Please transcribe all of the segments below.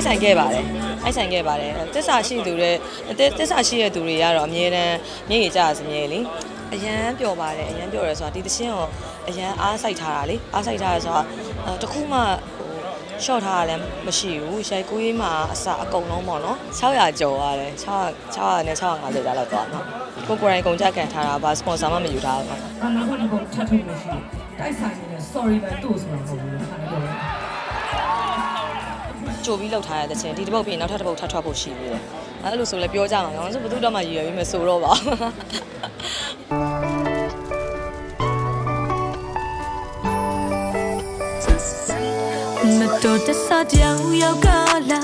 တိုက်ဆိုင်ခဲ့ပါတယ်တိုက်ဆိုင်ခဲ့ပါတယ်တစ္ဆာရှိသူတွေတစ္ဆာရှိတဲ့သူတွေကတော့အမြဲတမ်းမျက်ရည်ကျစမြဲလေအရန်ပျော်ပါတယ်အရန်ပျော်တယ်ဆိုတာဒီသချင်းကိုအရန်အားစိုက်ထားတာလေအားစိုက်ထားရဆိုတာအဲတခုမှဟိုရှော့ထားရလည်းမရှိဘူးရိုက်ကူးရေးမှာအစအကုန်လုံးပေါ့နော်600ကျော်ရတယ်600 600နဲ့650ကျော်လောက်သွားနော်ကိုကိုယ်တိုင်ကုန်ကြကန်ထားတာဘာစပွန်ဆာမှမယူထားဘူးအနောက်ဘက်တစ်ခုထပ်ထုတ်လို့ရှိတယ်တိုက်ဆိုင်နေတဲ့ sorry ပဲတို့ဆိုတာမဟုတ်ဘူးခါနေတော့ ကြိုပြီးလောက်ထားရတဲ့ချင်းဒီတစ်ပုတ်ပြီးနောက်ထပ်တစ်ပုတ်ထပ်ထွက်ဖို့ရှိသေးတယ်အဲ့လိုဆိုလည်းပြောကြအောင်နော်ဆိုဘယ်သူတော့မှရည်ရွယ်ပြီးမဆိုတော့ပါဘူးမတော်တဆပြောင်းရောက်ကလာ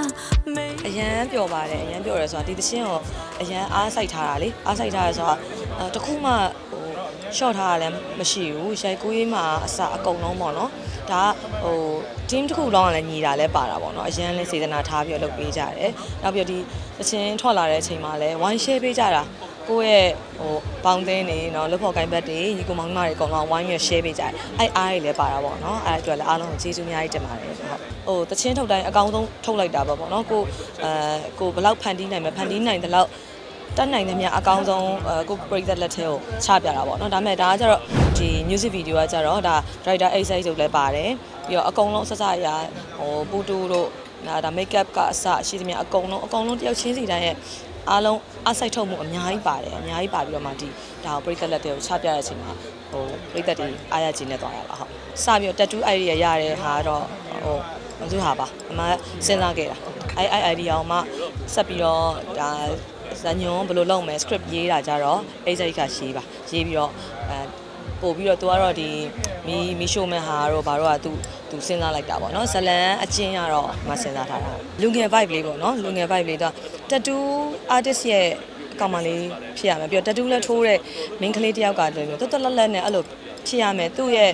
မေအရန်ပျော်ပါတယ်အရန်ပျော်တယ်ဆိုတာဒီသချင်းကိုအရန်အားစိုက်ထားတာလေအားစိုက်ထားရဆိုတာအဲတခုမှဟို ရှော့ထားရလည်းမရှိဘူးရိုက်ကူးရေးမှာအစအကုန်လုံးပေါ့နော်ဒါကဟို team တစ်ခုလုံးကလည်းညီတာလည်းပါတာပေါ့နော်အရန်လည်းစေတနာထားပြီးတော့လုပ်ပေးကြတယ်နောက်ပြီးတော့ဒီသချင်းထွက်လာတဲ့အချိန်မှာလည်း one share ပေးကြတာကိုယ့်ရဲ့ဟိုပေါင်းသင်းနေเนาะလုပ်ဖို့ကိုင်းဘက်တွေညီကိုမောင်နှမတွေအကုန်လုံးဝိုင်းရ share ပေးကြတယ်အဲ့အားတွေလည်းပါတာပေါ့เนาะအဲ့အတွက်လည်းအားလုံးကိုကျေးဇူးအများကြီးတင်ပါတယ်ဟုတ်ဟိုတချင်းထုတ်တိုင်းအကောင်းဆုံးထုတ်လိုက်တာပေါ့ပေါ့เนาะကိုအဲကိုဘယ်လောက်ဖန်တီးနိုင်မလဲဖန်တီးနိုင်တဲ့လောက် တတ်နိုင်သမျှအကောင်းဆုံးကိုပရိသတ်လက်ထဲကိုချပြတာပေါ့နော်ဒါပေမဲ့ဒါကကျတော့ဒီ music video ကကျတော့ဒါ director exercise လုပ်လဲပါတယ်ပြီးတော့အကုန်လုံးစစအရာဟိုပူတူတို့ဒါဒါ make up ကအစရှိသမျှအကုန်လုံးအကုန်လုံးတယောက်ချင်းစီတိုင်းရဲ့အားလုံးအစိုက်ထုတ်မှုအများကြီးပါတယ်အများကြီးပါပြီးတော့မှဒီဒါကိုပရိသတ်လက်ထဲကိုချပြတဲ့အချိန်မှာဟိုပရိသတ်တွေအားရခြင်းနဲ့သွားရတာဟုတ်စပြီးတော့ tattoo idea ရရတဲ့ဟာတော့ဟိုမဟုတ်ဟာပါအမစဉ်းစားခဲ့တာအဲအဲ idea ကိုမှဆက်ပြီးတော့ဒါ ဇညွန်ဘယ်လိုလုပ်မလဲ script ရေးတာကြတော့ exec ကရေးပါရေးပြီးတော့အဲပို့ပြီးတော့သူကတော့ဒီမီမီရှိုမန်ဟာတော့ဘာတော့ကသူသူစဉ်းစားလိုက်တာပေါ့နော်ဇလန်အချင်းကတော့မစဉ်းစားထားတာလူငယ် vibe လေးပေါ့နော်လူငယ် vibe လေးတော့ tattoo artist ရဲ့အကောင်မလေးဖြစ်ရမယ်ပြီးတော့ tattoo လည်းထိုးတဲ့ main ကလေးတစ်ယောက်ကလည်းတော်တော်လက်လက်နဲ့အဲ့လိုဖြစ်ရမယ်သူ့ရဲ့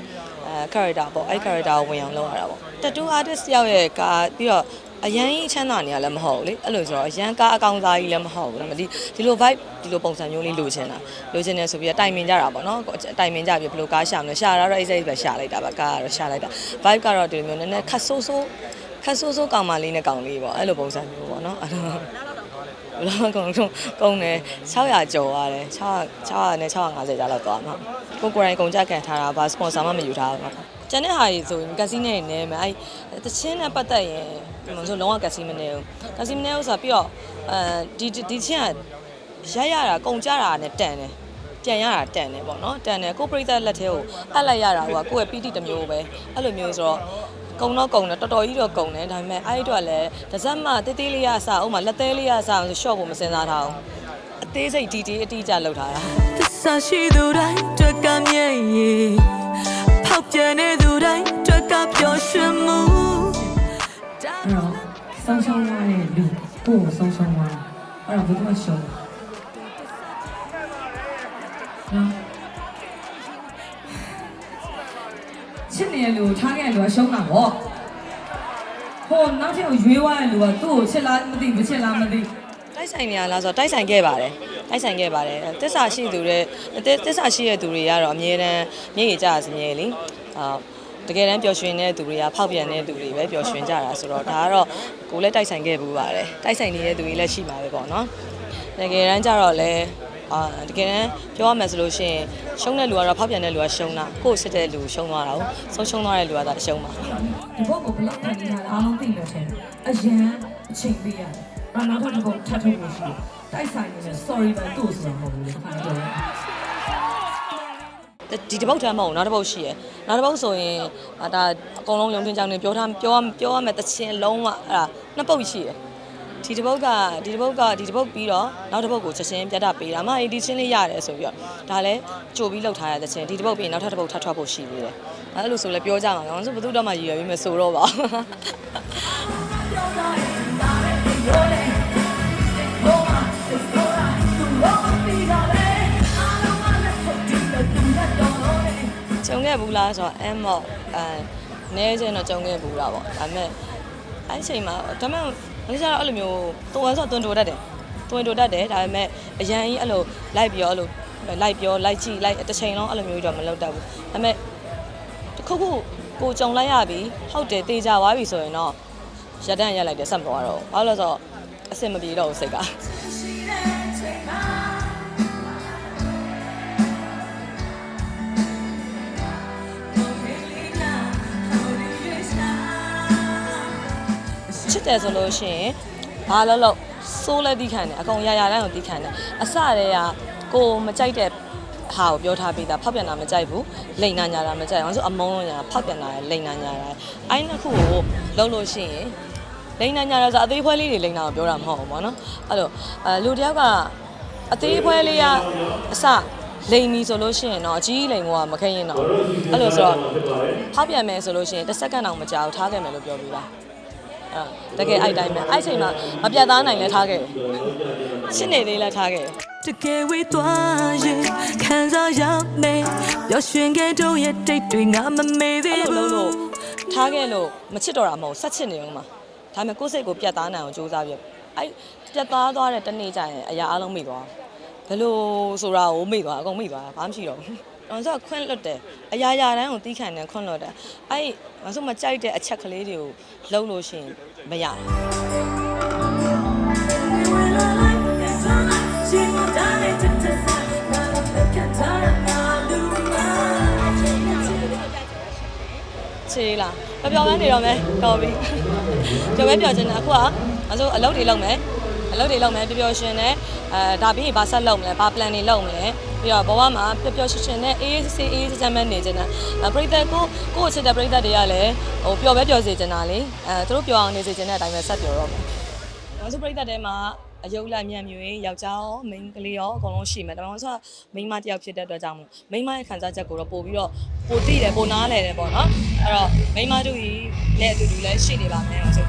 အဲ character ပေါ့အဲ့ character ကိုဝင်အောင်လုပ်ရတာပေါ့ tattoo artist တယောက်ရဲ့ကာပြီးတော့ အရန်ကြီးချမ်းသာနေရလည်းမဟုတ်ဘူးလေအဲ့လိုဆိုတော့အရန်ကားအကောင်သားကြီးလည်းမဟုတ်ဘူးဒါပေမဲ့ဒီဒီလို vibe ဒီလိုပုံစံမျိုးလေးလိုချင်တာလိုချင်တယ်ဆိုပြီးတော့တိုင်ပင်ကြတာပေါ့နော်တိုင်ပင်ကြပြီးဘယ်လိုကားရှာမလဲရှာတာတော့အဲ့စိတ်ပဲရှာလိုက်တာပါကားကတော့ရှာလိုက်တာ vibe ကတော့ဒီလိုမျိုးနည်းနည်းခတ်ဆိုးဆိုးခတ်ဆိုးဆိုးကောင်မလေးနဲ့ကောင်လေးပေါ့အဲ့လိုပုံစံမျိုးပေါ့နော်အဲ့လိုဘယ်လိုကုန်ကုန်ကုန်တယ်600ကျော်ရတယ်600 600နဲ့650ကျော်လောက်သွားမှာကိုကိုယ်တိုင်ကုန်ကြကန်ထားတာဘာစပွန်ဆာမှမယူထားဘူးကျန်တဲ့ဟာကြီးဆိုရင်ကက်စီနဲ့နေမယ်အဲ့တချင်းနဲ့ပတ်သက်ရင် ဒီမှာဆိုလုံးဝကက်စီမနေဘူးကက်စီမနေဘူးဆိုတော့ပြီးတော့အဲဒီဒီချင်းကရရတာကုန်ကြတာနဲ့တန်တယ်ပြန်ရတာတန်တယ်ပေါ့နော်တန်တယ်ကိုပရိသတ်လက်ထဲကိုအပ်လိုက်ရတာကကိုယ့်ရဲ့ပီတိတစ်မျိုးပဲအဲ့လိုမျိုးဆိုတော့ကုံတော့ကုံတယ်တော်တော်ကြီးတော့ကုံတယ်ဒါပေမဲ့အဲ့ဒီတော့လည်းတစ်စက်မှတေးသေးလေးရအစားဥမာလက်သေးလေးရအစားဆိုရှော့ဖို့မစင်စားထားဘူးအသေးစိတ်ဒီဒီအတိအကျလောက်ထားတာသစ္စာရှိသူတိုင်းတွက်ကမြဲ့ရည်ဖောက်ပြန်တဲ့သူတိုင်းတွက်ကပျော်ရွှင်မှု အဲ့တော့ဆောင်းဆောင်းသွားတဲ့လူကိုယ်ဆောင်းဆောင်းသွားအဲ့တော့ဘယ်သူမှရှုံးနော်ချစ်နေတဲ့လူကိုထားခဲ့တဲ့လူကရှုံးတာပေါ့ဟိုနောက်ထပ်ကိုရွေးသွားတဲ့လူကသူ့ကိုချစ်လားမသိမချစ်လားမသိတိုက်ဆိုင်နေရလားဆိုတော့တိုက်ဆိုင်ခဲ့ပါတယ်တိုက်ဆိုင်ခဲ့ပါတယ်တစ္ဆာရှိသူတွေတစ္ဆာရှိတဲ့သူတွေကတော့အမြဲတမ်းမျက်ရည်ကျစမြဲလေအာ တကယ်တမ်းပျော်ရွှင်တဲ့သူတွေကဖောက်ပြန်တဲ့သူတွေပဲပျော်ရွှင်ကြတာဆိုတော့ဒါကတော့ကိုလည်းတိုက်ဆိုင်ခဲ့ဘူးပါတယ်တိုက်ဆိုင်နေတဲ့သူတွေလည်းရှိပါပဲပေါ့နော်တကယ်တမ်းကျတော့လေအာတကယ်တမ်းပြောရမယ်ဆိုလို့ရှိရင်ရှုံးတဲ့လူကတော့ဖောက်ပြန်တဲ့လူကရှုံးတာကိုယ့်စစ်တဲ့လူရှုံးသွားတာကိုဆုံးရှုံးသွားတဲ့လူကသာရှုံးပါဒီဘုတ်ကိုဘလောက်တန်နေတာလဲအားလုံးသိလို့ထင်တယ်အရန်အချိန်ပေးရတယ်။အနောက်ထပ်တစ်ခုထပ်ထုတ်လို့ရှိတယ်။တိုက်ဆိုင်နေတဲ့ sorry ပဲတို့ဆိုတာမဟုတ်ဘူးလေခါတော့ ဒီတစ်ပုတ်တမ်းမဟုတ်ဘူးနောက်တစ်ပုတ်ရှိရယ်နောက်တစ်ပုတ်ဆိုရင်အာဒါအကုန်လုံးရုံတင်ကြောင်နေပြောထားပြောပြောရမယ်တခြင်းလုံးဝအဲ့ဒါနှစ်ပုတ်ရှိရယ်ဒီတစ်ပုတ်ကဒီတစ်ပုတ်ကဒီတစ်ပုတ်ပြီးတော့နောက်တစ်ပုတ်ကိုချက်ချင်းပြတ်တာပေးတာမှအေးဒီချင်းလေးရတယ်ဆိုပြီးတော့ဒါလည်းကြိုပြီးလောက်ထားရတဲ့ချင်းဒီတစ်ပုတ်ပြီးရင်နောက်ထပ်တစ်ပုတ်ထပ်ထွက်ဖို့ရှိသေးတယ်အဲ့လိုဆိုလည်းပြောကြမှာကောင်းဆိုဘယ်သူတော့မှရည်ရွယ်ပြီးမဆိုတော့ပါ ခဲ့ဘူးလားဆိုတော့အမ်မော့အဲနဲချင်းတော့ကြုံခဲ့ဘူးလားပေါ့ဒါပေမဲ့အဲ့ဒီချိန်မှာဒါပေမဲ့ငါကျတော့အဲ့လိုမျိုးတော်ဆိုတွန်တိုတတ်တယ်တွန်တိုတတ်တယ်ဒါပေမဲ့အရန်ကြီးအဲ့လိုလိုက်ပြောအဲ့လိုလိုက်ပြောလိုက်ကြည့်လိုက်တစ်ချိန်လုံးအဲ့လိုမျိုးကြီးတော့မလုပ်တတ်ဘူးဒါပေမဲ့တစ်ခုခုကိုကြုံလိုက်ရပြီဟုတ်တယ်တေးကြသွားပြီဆိုရင်တော့ရက်တန်းရက်လိုက်တယ်ဆက်မသွားတော့ဘူးဘာလို့လဲဆိုတော့အဆင်မပြေတော့ဘူးစိတ်က ချစ်တယ်ဆိုလို့ရှိရင်ဘာလို့လို့စိုးလဲတီးခံတယ်အကုန်ရရတိုင်းကိုတီးခံတယ်အစတည်းကကိုမကြိုက်တဲ့ဟာကိုပြောထားပြီးသားဖောက်ပြန်တာမကြိုက်ဘူးလိန်နာညာတာမကြိုက်အောင်ဆိုအမုန်းညာဖောက်ပြန်တာရယ်လိန်နာညာတာရယ်အဲ့နှစ်ခုကိုလုံးလို့ရှိရင်လိန်နာညာတာဆိုအသေးဖွဲလေးတွေလိန်နာကိုပြောတာမဟုတ်ဘူးပေါ့နော်အဲ့လိုအဲလူတယောက်ကအသေးဖွဲလေးကအစလိန်ပြီဆိုလို့ရှိရင်တော့အကြီးလိန်ကမခဲရင်တော့အဲ့လိုဆိုတော့ဖောက်ပြန်မယ်ဆိုလို့ရှိရင်တစ်စက္ကန့်တောင်မကြာဘူးထားခဲ့မယ်လို့ပြောပြီးသား အဲ့တကယ်အဲ့တိုင်းပဲအဲ့ချိန်မှာမပြတ်သားနိုင်လဲထားခဲ့တယ်ရှင်းနေသေးလဲထားခဲ့တယ်တကယ်ဝေးသွားရင်ခံစားရမယ်ပျော်ရွှင်ခဲ့တော့ရဲ့တိတ်တွေငါမမေ့သေးအဲ့လိုဘူးလုံးလို့ထားခဲ့လို့မချစ်တော့တာမဟုတ်ဆက်ချစ်နေအောင်မှာဒါပေမဲ့ကိုယ့်စိတ်ကိုပြတ်သားနိုင်အောင်စူးစမ်းပြအဲ့ပြတ်သားသွားတဲ့တနေ့ကျရင်အရာအလုံးမိသွားဘယ်လိုဆိုတာကိုမိသွားအကုန်မိသွားဘာမှမရှိတော့ဘူး တော့ဆိုခွင့်လွတ်တယ်အရာရာတိုင်းကိုတီးခံတယ်ခွင့်လွတ်တယ်အဲ့ငါဆိုမကြိုက်တဲ့အချက်ကလေးတွေကိုလှုပ်လို့ရှိရင်မရဘူးချေးလားပျော်ပျော်ပဲနေတော့မယ်တော်ပြီကြော်ပဲပျော်ချင်တာအခုကအဲဆိုအလုပ်တွေလုပ်မယ်အလုပ်တွေလုပ်မယ်ပျော်ပျော်ရှင်နဲ့အဲဒါပြီးရင်ဘာဆက်လုပ်မလဲဘာ plan တွေလုပ်မလဲ ပြီးတော့ဘဝမှာပျော်ပျော်ရှင်ရှင်နဲ့အေးဆေးအေးချမ်းချမ်းပဲနေချင်တာအဲပရိသတ်ကိုကိုယ့်ချစ်တဲ့ပရိသတ်တွေကလည်းဟိုပျော်ပဲပျော်စေချင်တာလေအဲသူတို့ပျော်အောင်နေစေချင်တဲ့အတိုင်းပဲဆက်ပျော်တော့မယ်နောက်ဆုံးပရိသတ်တဲမှာအယုတ်လိုက်မြန်မြွေယောက်ျားရောမိန်းကလေးရောအကုန်လုံးရှိမယ်ဒါပေမဲ့ဆိုတော့မိန်းမတစ်ယောက်ဖြစ်တဲ့အတွက်ကြောင့်မလို့မိန်းမရဲ့ခံစားချက်ကိုတော့ပို့ပြီးတော့ပိုသိတယ်ပိုနားလဲတယ်ပေါ့နော်အဲ့တော့မိန်းမတို့ကြီးနဲ့အတူတူလည်းရှိနေပါမယ်ဆို